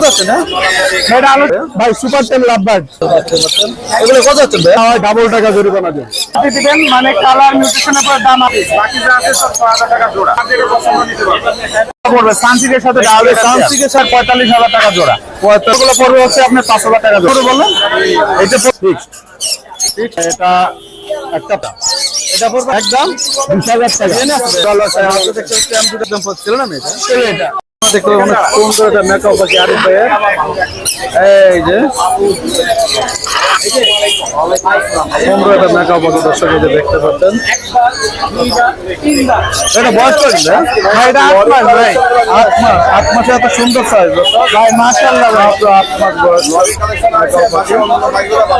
কত আছে না এটা আলো ভাই সুপার টেন লাভ এগুলো কত আছে ভাই ডাবল টাকা জরিমানা দেন দিবেন মানে কালার মিউটেশনের পর দাম আছে বাকি যা আছে সব 6000 টাকা জোড়া আপনাদের পছন্দ নিতে পারবেন পড়বে সানসিকের সাথে ডাবল সানসিকের সাথে 45000 টাকা জোড়া পঁয়তাল্লিশগুলো পড়বে হচ্ছে আপনার 5000 টাকা জোড়া বললেন এটা ফিক্সড এটা একটা এটা পড়বে একদম 20000 টাকা আছে ভালো আছে আপনি দেখতে পাচ্ছি আমি দুটো দাম ছিল না এটা দেখো অনেক সুন্দর একটা মেকআপ বাকি আরিফ ভাইয়ের? এই যে। সুন্দর একটা মেকআপ দর্শক যে দেখতে পাচ্ছেন? এটা বয়স করে এটা আট মাস ভাই। আট মাস আট মাসে এত সুন্দর সাইজ ভাই মাশাআল্লাহ ভাই। মাত্র আট মাস বয়স।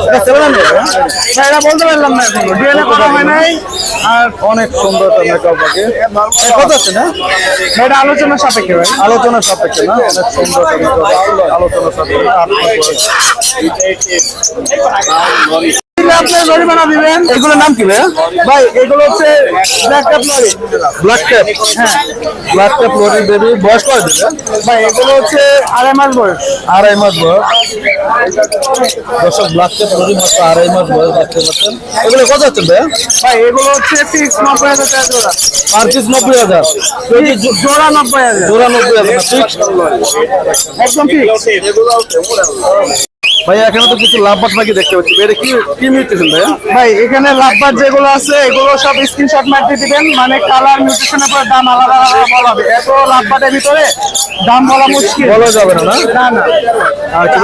এটা ছেলে না মেয়ে ভাই? ভাই এটা বলতে পারলাম না এখনও। ডিএনএ করা হয় নাই। আর অনেক সুন্দর একটা মেকআপ বাকি কত আছে না? এটা আলোচনার সাপেক্ষে ভাই। আলোচনার সাপেক্ষে না? অনেক সুন্দর একটা আলোচনার সাপেক্ষে। আট আপনি জরিমানা দিবেন। এগুলোর নাম কি ভাইয়া? ভাই এগুলো হচ্ছে black cup lorry black cap হ্যাঁ। ব্ল্যাক ক্যাপ লোডিং বেবি বয়স দিবে ভাই এগুলো হচ্ছে আড়াই মাস বয়স। আড়াই মাস বয়স। দর্শক ব্ল্যাক ক্যাপ লোডিং মাত্র আড়াই মাস বয়স দেখতে পাচ্ছেন। এগুলো কত হচ্ছে ভাই এগুলো হচ্ছে ফিক্স নব্বই হাজার টাকা জোড়া। পার পিস নব্বই হাজার। জোড়া নব্বই হাজার। জোড়া নব্বই হাজার না? ফিক্স একদম ভাইয়া এখানে তো কিছু লাভ বাদ বাকি দেখতে পাচ্ছি। এটা কি কি মিউটেশন ভাইয়া? ভাই এখানে লাভবার যেগুলো আছে এগুলো সব স্ক্রিনশট মারতে দিবেন। মানে কালার মিউটেশনের পর দাম আলাদা আলাদা বলা হবে। এত লাভবারের ভিতরে দাম বলা মুশকিল। বলা যাবে না না? না আচ্ছা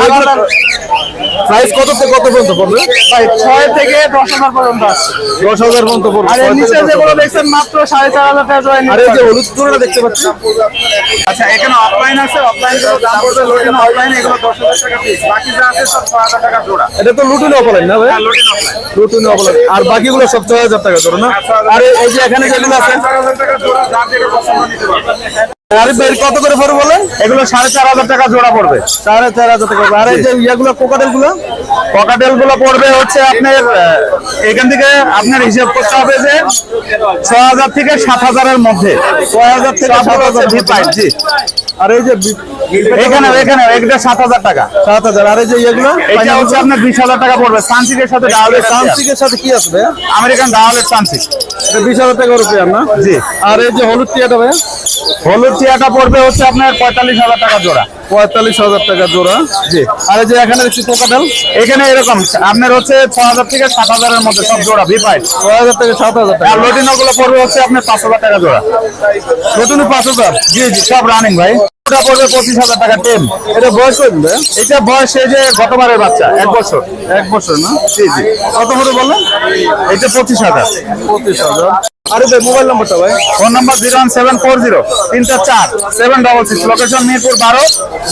প্রাইস কত থেকে কত পর্যন্ত পড়বে? ভাই ছয় থেকে দশ হাজার পর্যন্ত আছে। দশ হাজার পর্যন্ত পড়বে আর নিচে যেগুলো। দেখছেন মাত্র সাড়ে চার হাজার টাকা জয় আর এই যে হলুদ চূড়াটা দেখতে পাচ্ছি। আচ্ছা এখানে অফলাইন আছে অফলাইনগুলো দাম পড়বে লোটিন এগুলো দশ হাজার টাকা পিস বাকি যা আছে এটা তো লুটুন অফলাইন না ভাই? লুটুন অফলাইন আর বাকিগুলো সব ছয় হাজার টাকা ধরো না? আর এই- এই যে এখানে যেগুলো আছে কত করে পড়বে বলেন? এগুলো সাড়ে চার হাজার টাকা জোড়া পড়বে। সাড়ে চার হাজার টাকা আর এই যে ইয়েগুলো কোকাটেলগুলো পকাটেলগুলো পড়বে হচ্ছে আপনার এখান থেকে আপনার হিসাব করতে হবে যে ছ হাজার থেকে সাত হাজারের মধ্যে। ছয় হাজার থেকে সাত হাজার জি আর এই যে এখানে এখানে এটা সাত হাজার টাকা। সাত হাজার। আর এই যে ইয়েগুলো এটা হচ্ছে আপনার বিশ হাজার টাকা পড়বে। সানসিকের সাথে সানসিকের সাথে কি ভাইয়া আমেরিকান ডাউলের সানসিক। বিশ হাজার টাকা রুপিয়া না? জি। আর এই যে হলুদ টিয়াটা ভাইয়া? হলুদ টিয়াটা পড়বে হচ্ছে আপনার পঁয়তাল্লিশ হাজার টাকা জোড়া। পঁয়তাল্লিশ হাজার টাকা জোড়া। জি। আর এই যে এখানে দেখছি কোকাটেল? এখানে এরকম আপনার হচ্ছে ছ হাজার থেকে সাত হাজারের মধ্যে সব জোড়া ভিপাইট ছয় হাজার থেকে সাত হাজার টাকা। আর লটিনো গুলো পড়বে হচ্ছে আপনার পাঁচ হাজার টাকা জোড়া। নতুন পাঁচ হাজার? জি জি সব রানিং ভাই। ওটা পড়বে পঁচিশ হাজার টাকা টেম। এটা বয়স কত এটা বয়স এই যে গতবারের বাচ্চা এক বছর। এক বছর না? জি জি। কত করে বললেন? এটা পঁচিশ হাজার। পঁচিশ হাজার। আরে ভাই মোবাইল নাম্বারটা ভাই। Phone number zero one seven four zero তিনটা চার seven double six. Location Mirpur বারো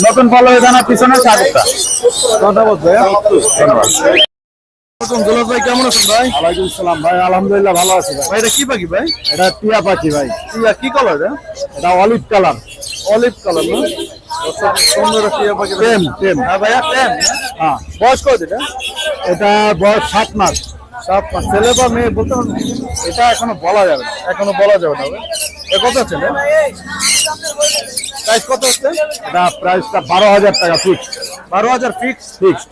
নতুন পল্লবী থানার পিছনে সাতটা ধন্যবাদ ভাইয়া। ধন্যবাদ। দুলাল ভাই কেমন আছেন ভাই? ওয়ালাইকুম সালাম ভাই আলহামদুলিল্লাহ ভালো আছি ভাই। ভাই এটা কি পাখি ভাই? এটা টিয়া পাখি ভাই। টিয়া কি কালার এটা? এটা অলিভ কালার অলিভ কালার না সুন্দর টিয়া পাখি হ্যাঁ ভাইয়া হ্যাঁ। বয়স কত এটা? এটা বয়স সাত মাস। সাত ছেলে বা মেয়ে বলতে এটা এখনও বলা যাবে না। এখনও বলা যাবে না এ কত প্রাইস কত হচ্ছে? এটা প্রাইসটা বারো হাজার টাকা ফিক্স বারো হাজার ফিক্স ফিক্সড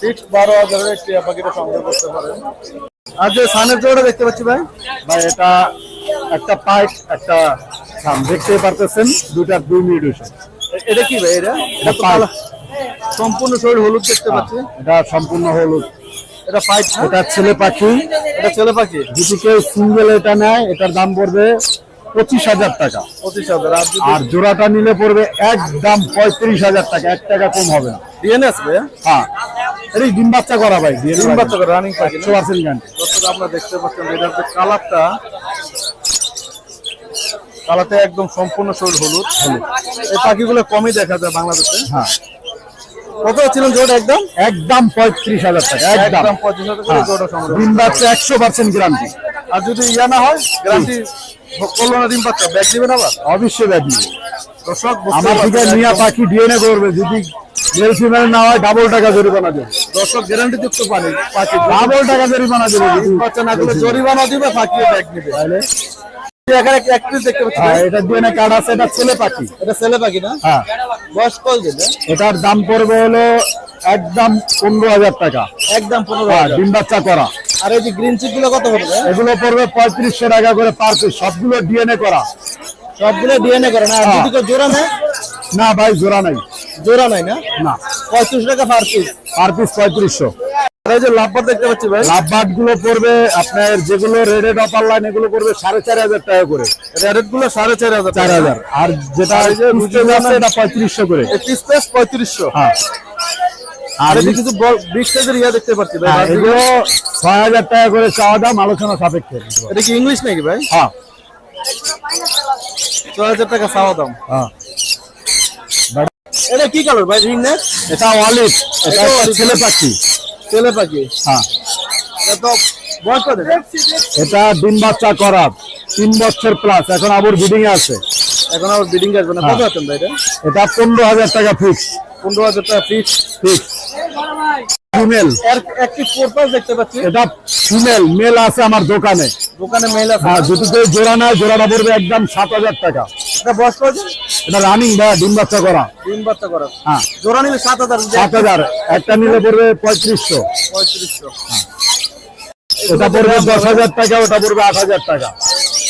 ফিক্স বারো হাজারের টিয়া পাখিটা সংগ্রহ করতে পারেন। আর যে সানের জোড়া দেখতে পাচ্ছি ভাই? ভাই এটা একটা পাইপ একটা থাম দেখতেই পারতেছেন দুটার দুই মিউটেশন এটা কি ভাই এটা? সম্পূর্ণ শরীর হলুদ দেখতে পাচ্ছি। এটা সম্পূর্ণ হলুদ। এটা পাইপ এটা ছেলে পাখি। এটা ছেলে পাখি? যদি কেউ সিঙ্গেল এটা নেয় এটার দাম পড়বে পঁচিশ হাজার টাকা। পঁচিশ হাজার আর জোড়াটা নিলে পড়বে একদম পঁয়ত্রিশ হাজার টাকা এক টাকা কম হবে না। ডিএনএ আছে হ্যাঁ? এটা ডিম বাচ্চা করা ভাই ডিম বাচ্চা করে রানিং পাখি একশো পার্সেন্ট গ্যারান্টি আপনারা দেখতে পাচ্ছেন এটার যে কালারটা কালারটা একদম সম্পূর্ণ শরীর হলুদ। এই পাখিগুলো কমই দেখা যায় বাংলাদেশে। হ্যাঁ। কত ছিলেন জোড়া একদম? একদম পঁয়ত্রিশ হাজার টাকা একদম। হাজার হ্যাঁ। ডিম বাচ্চা একশো পার্সেন্ট গ্যারান্টি আর যদি ইয়া না হয় গ্যারান্টি করল না ডিম বাচ্চা ব্যাগ দিবেন আবার? অবশ্যই ব্যাগ নিবে। দর্শক বুঝতে আমার থেকে মিয়া পাখি ডিএনএ করবে যদি মেল ফিমেল না হয় ডাবল টাকা জরিমানা দেবে। দর্শক গ্যারান্টি যুক্ত পানি পাখি। ডাবল টাকা জরিমানা দেবে বাচ্চা না করলে জরিমানা দিবে ফাঁকিয়ে ব্যাগ নিবে হ্যাঁ এটা ডিএনএ কার্ড আছে? এটা ছেলে পাখি। এটা ছেলে পাখি না? হ্যাঁ। বয়স কল দিবে এটার দাম পড়বে হলো একদম পনেরো হাজার টাকা। একদম পনেরো হ্যাঁ হাজার। ডিম বাচ্চা করা। আর এই যে গ্রিন চিপগুলো কত পড়বে? এগুলো পড়বে পঁয়ত্রিশশো টাকা করে পার পিস সবগুলো ডিএনএ করা। সবগুলো ডিএনএ করে না। যদি কেউ জোড়া নেয়? না ভাই জোড়া নাই। জোড়া নাই না? না। পঁয়ত্রিশ টাকা পার পিস পার পিস পঁয়ত্রিশশো। এই যে লাভবার দেখতে পাচ্ছি ভাই। লাভবাটগুলো পড়বে আপনার যেগুলো রেডেড অপার লাইন এগুলো পড়বে সাড়ে চার হাজার টাকা করে। রেটগুলো সাড়ে চার হাজার চার হাজার। আর যেটা এই যে আছে এটা পঁয়ত্রিশশো করে। পিস পিস পঁয়ত্রিশশো। হ্যাঁ। আর কিছু বিগ সাইজের ইয়া দেখতে পাচ্ছি ভাই হ্যাঁ, এগুলো ছয় হাজার টাকা করে চাওয়া দাম আলোচনা সাপেক্ষে। এটা কি ইংলিশ নাকি ভাই? হ্যাঁ। ছয় হাজার টাকা চাওয়া দাম। হ্যাঁ। এটা কি কালার ভাই রিং নেক এটা অলিভ এটা। ছেলে পাখি। ছেলে পাখি? হ্যাঁ। এটা ডিম বাচ্চা করা তিন বছর প্লাস এখন আবার বিডিং এ আছে। এখন আবার বিডিং আসবে না? কত হ্যাঁ। আছেন ভাই এটা? এটা পনেরো হাজার টাকা ফিক্স পনেরো হাজার টাকা ফিক্স ফিক্স ফিমেল একটি ফোর দেখতে পাচ্ছি। এটা ফিমেল মেল আছে আমার দোকানে। দোকানে মেল আছে হ্যাঁ কেউ জোড়া নেয় জোড়াটা পড়বে একদম সাত হাজার টাকা। এটা বয়স কত? এটা রানিং ভাইয়া ডিম বাচ্চা করা। তিন বাচ্চা করা। হ্যাঁ। জোড়া নিলে সাত হাজার সাত হাজার। একটা নিলে পড়বে পঁয়ত্রিশশো। পঁয়ত্রিশশো। এটা পড়বে দশ হাজার টাকা ওটা পড়বে আট হাজার টাকা।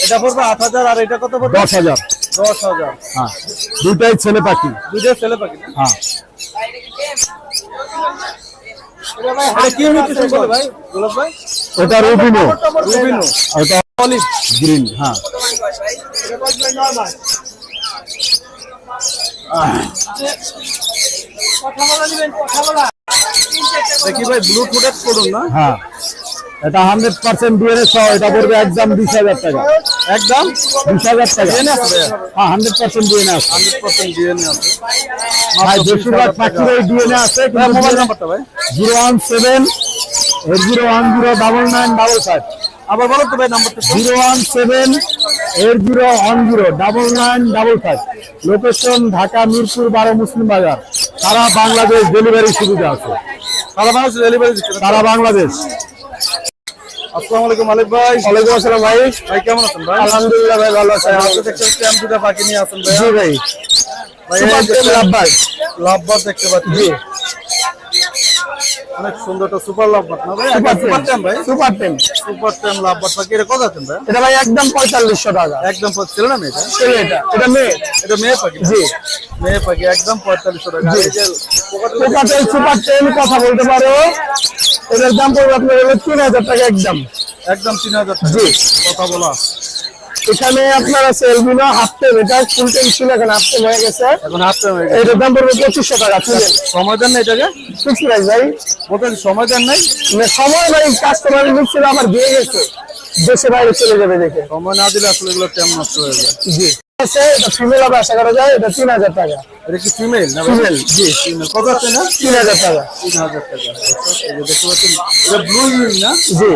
এটা পড়বে আট হাজার আর এটা কত পড়বে? দশ হাজার। দশ হাজার। হ্যাঁ। দুটাই ছেলে পাখি। দুটো ছেলে পাখি হ্যাঁ। এটা রুবিনো। রুবিনো। ওটা অলিভ গ্রিন হ্যাঁ। দেখি ভাই ব্লু ফুটেজ করুন না। হ্যাঁ। এটা হান্ড্রেড পার্সেন্ট ডিএনএ সহ এটা পড়বে একদম বিশ হাজার টাকা। একদম? বিশ হাজার টাকা? হ্যাঁ হান্ড্রেড পার্সেন্ট ডিএনএ আছে। হান্ড্রেড পার্সেন্ট ডিএনএ আছে। ভাই বেশিরভাগ পাখির ডিএনএ আছে ভাই মোবাইল নাম্বারটা ভাই। Zero one seven eight zero one zero double nine double five আবার বলো তো ভাই নাম্বারটা zero one seven eight zero one zero double nine double five location Dhaka Mirpur বারো মুসলিম বাজার। সারা বাংলাদেশ ডেলিভারি সুবিধা আছে। সারা মানুষ ডেলিভারি? সারা বাংলাদেশ। আসসালামু আলাইকুম মালিক ভাই। ওয়ালাইকুম আসসালাম ভাই। ভাই কেমন আছেন ভাই? আলহামদুলিল্লাহ ভাই ভালো আছি। আজকে দেখতে পাচ্ছি আমি দুটা পাখি নিয়ে আসেন ভাই। জি ভাই। লাভবার। দেখতে পাচ্ছি। অনেক সুন্দর একটা সুপার লাভবার না ভাই? সুপার টেম ভাই। সুপার টেম সুপার টেম পাখি এটা কত আছেন ভাই? এটা ভাই একদম পঁয়তাল্লিশশো টাকা। একদম ছিল না মেয়েটা ছেলে এটা। এটা মেয়ে। এটা মেয়ে পাখি জি। মেয়ে পাখি একদম পঁয়তাল্লিশশো টাকা। আর এই যে সুপার টেম কথা বলতে পারো। এটার দাম পড়বে আপনার হলো তিন হাজার টাকা একদম। একদম তিন হাজার টাকা। জি। কথা বলা। এখানে আপনার আছে এলবিনো হাফ টেম এটা ফুল টেম ছিল এখন হাফ টেম হয়ে গেছে। এখন হাফ টাইম হয়ে গেছে। এটার দাম পড়বে পঁচিশশো টাকা চুলেন সময় দেন না এটাকে? ফিক্স প্রাইস ভাই। বলতে সময় দেন নাই? মানে সময় ভাই কাস্টমার নিচ্ছিল আমার দিয়ে গেছে। দেশে বাইরে চলে যাবে দেখে। সময় না দিলে আসলে এগুলো টাইম নষ্ট হয়ে যায়। জি। আছে এটা ফিমেল হবে আশা করা যায় এটা তিন হাজার টাকা। এটা কি ফিমেল না ফিমেল জি ফিমেল কত আছে না? তিন হাজার টাকা। তিন হাজার টাকা। দেখতে পাচ্ছেন এটা ব্লু ইউরিন না? জি।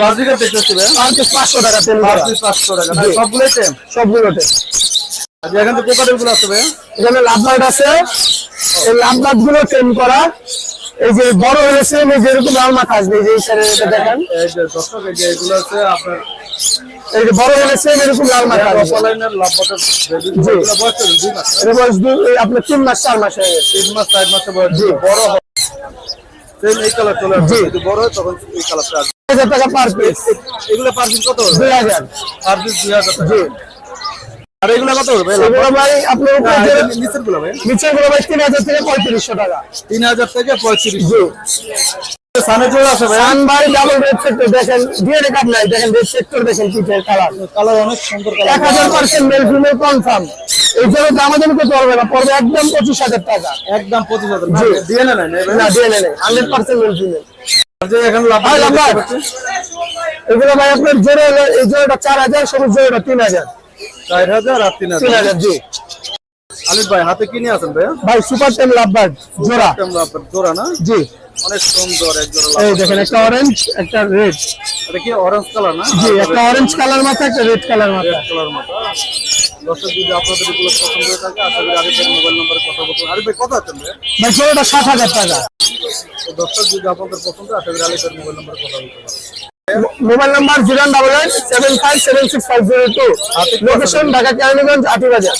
বাজিকার দেখতে ভাই। পাঁচশো টাকা তেল। পাঁচশো টাকা। জি। সবগুলোই টাইম সবগুলোতে আর এখান থেকে কোকাটেলগুলো আছে ভাই। এখানে লাভবার্ড আছে। এই লাভবার্ডগুলো ট্রেন করা। এই যে বড় হয়েছে এই যেরকম লাল মাথা আসবে এই যে এই সাইডে এটা দেখেন। এই যে দর্শক এই যে এগুলো আছে আপনার এই যে বড় হয়েছে এরকম লাল মাথা আসবে। জি। এগুলো বয়স দুই মাস? বয়স আপনার তিন মাস চার মাস হয়ে গেছে। তিন মাস চার মাসে বয়স। জি। বড় হয়। সেম এই কালার চলে আসবে। যদি বড় হয় তখন এই কালারটা আসবে। হাজার টাকা পার পিস এগুলো পার পিস কত হবে? দুই হাজার। পার পিস দুই হাজার টাকা। জি। আর এগুলো কত হবে এগুলো ভাই আপনার উপরে যে নিচেরগুলো ভাই। নিচে গুলো ভাই তিন হাজার থেকে পঁয়ত্রিশশো টাকা। তিন হাজার থেকে পঁয়ত্রিশ জি। সানে জোড়া আছে ভাই। সান ভাই ডাবল রেড সেক্টর দেখেন ডিএনএ কার্ড নাই দেখেন রেড সেক্টর দেখেন পিঠের কালার কালার অনেক সুন্দর কালার হাজার পার্সেন্ট মেল ফিমেল কনফার্ম এই জন্য করতে পারবে না পড়বে একদম পঁচিশ হাজার টাকা। একদম পঁচিশ হাজার। জি। দিয়ে না না নেই হান্ড্রেড পার্সেন্ট মেল ফিমেল যে লাভ। এগুলো ভাই আপনার জোরে এই জোরেটা চার হাজার সবুজ জোরেটা তিন হাজার। চার ভাই হাতে কি আছেন ভাইয়া? ভাই সুপার টেম লাভবার্ড জোড়া। এটা অরেঞ্জ কালার না? জি একটা অরেঞ্জ কালার মাথা একটা রেড কালার রেড কালার মাথা। দর্শক যদি আপনাদের পছন্দ হয়ে থাকে আশা করি আগে মোবাইল নম্বর কথা বলুন আরে ভাই কত আছেন ভাই জোড়াটা 7000 টাকা। দর্শক যদি আপনাদের পছন্দ আশা করি মোবাইল নম্বরে কথা বলতে পারেন mobile number zero double eight seven five seven six five zero two. Location Dhaka Keraniganj Ati Bazar.